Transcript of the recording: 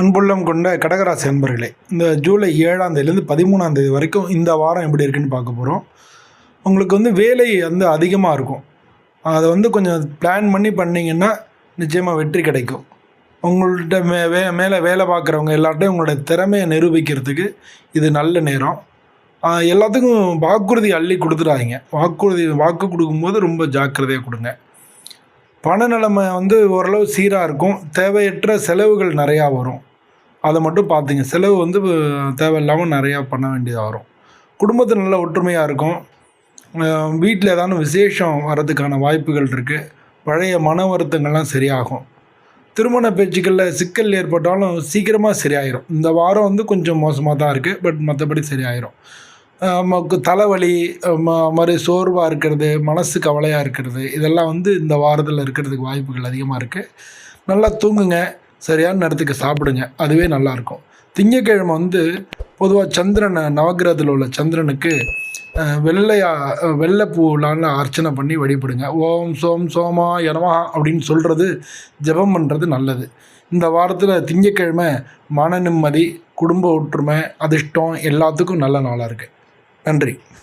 அன்புள்ளம் கொண்ட கடகராசி அன்பர்களே இந்த ஜூலை ஏழாம் தேதியிலேருந்து பதிமூணாம் தேதி வரைக்கும் இந்த வாரம் எப்படி இருக்குன்னு பார்க்க போகிறோம் உங்களுக்கு வந்து வேலை வந்து அதிகமாக இருக்கும். அதை வந்து கொஞ்சம் பிளான் பண்ணி பண்ணிங்கன்னா நிச்சயமாக வெற்றி கிடைக்கும். உங்கள்கிட்ட மே வே மேலே வேலை பார்க்குறவங்க எல்லார்ட்டையும் உங்களோட திறமையை நிரூபிக்கிறதுக்கு இது நல்ல நேரம். எல்லாத்துக்கும் வாக்குறுதி அள்ளி கொடுத்துடாதீங்க. வாக்குறுதி வாக்கு கொடுக்கும்போது ரொம்ப ஜாக்கிரதையாக கொடுங்க. பண நிலைமை வந்து ஓரளவு சீராக இருக்கும். தேவையற்ற செலவுகள் நிறையா வரும். அதை மட்டும் பார்த்துங்க. செலவு வந்து தேவையில்லாமல் நிறையா பண்ண வேண்டியதாக வரும். குடும்பத்தில் நல்ல ஒற்றுமையாக இருக்கும். வீட்டில் ஏதாவது விசேஷம் வர்றதுக்கான வாய்ப்புகள் இருக்குது பழைய மன வருத்தங்கள்லாம் சரியாகும். திருமண பேச்சுக்களில் சிக்கல் ஏற்பட்டாலும் சீக்கிரமாக சரியாயிரும். இந்த வாரம் வந்து கொஞ்சம் மோசமாக தான் இருக்குது பட் மற்றபடி சரியாயிரும். நமக்கு தலைவலி மாதிரி சோர்வாக இருக்கிறது மனசு கவலையாக இருக்கிறது இதெல்லாம் வந்து இந்த வாரத்தில் இருக்கிறதுக்கு வாய்ப்புகள் அதிகமாக இருக்குது நல்லா தூங்குங்க. சரியான நேரத்துக்கு சாப்பிடுங்க. அதுவே நல்லாயிருக்கும். திங்கக்கிழமை வந்து பொதுவாக சந்திரனை நவக்கிரகத்தில் உள்ள சந்திரனுக்கு வெள்ளையா வெள்ளை வெள்ளைப்பூலான அர்ச்சனை பண்ணி வழிபடுங்க. ஓம் சோம் சோமா எனமா அப்படின்னு சொல்கிறது ஜெபம் பண்ணுறது நல்லது. இந்த வாரத்தில் திங்கக்கிழமை மன நிம்மதி குடும்ப ஒற்றுமை அதிர்ஷ்டம் எல்லாத்துக்கும் நல்ல நாளாக இருக்குது நன்றி.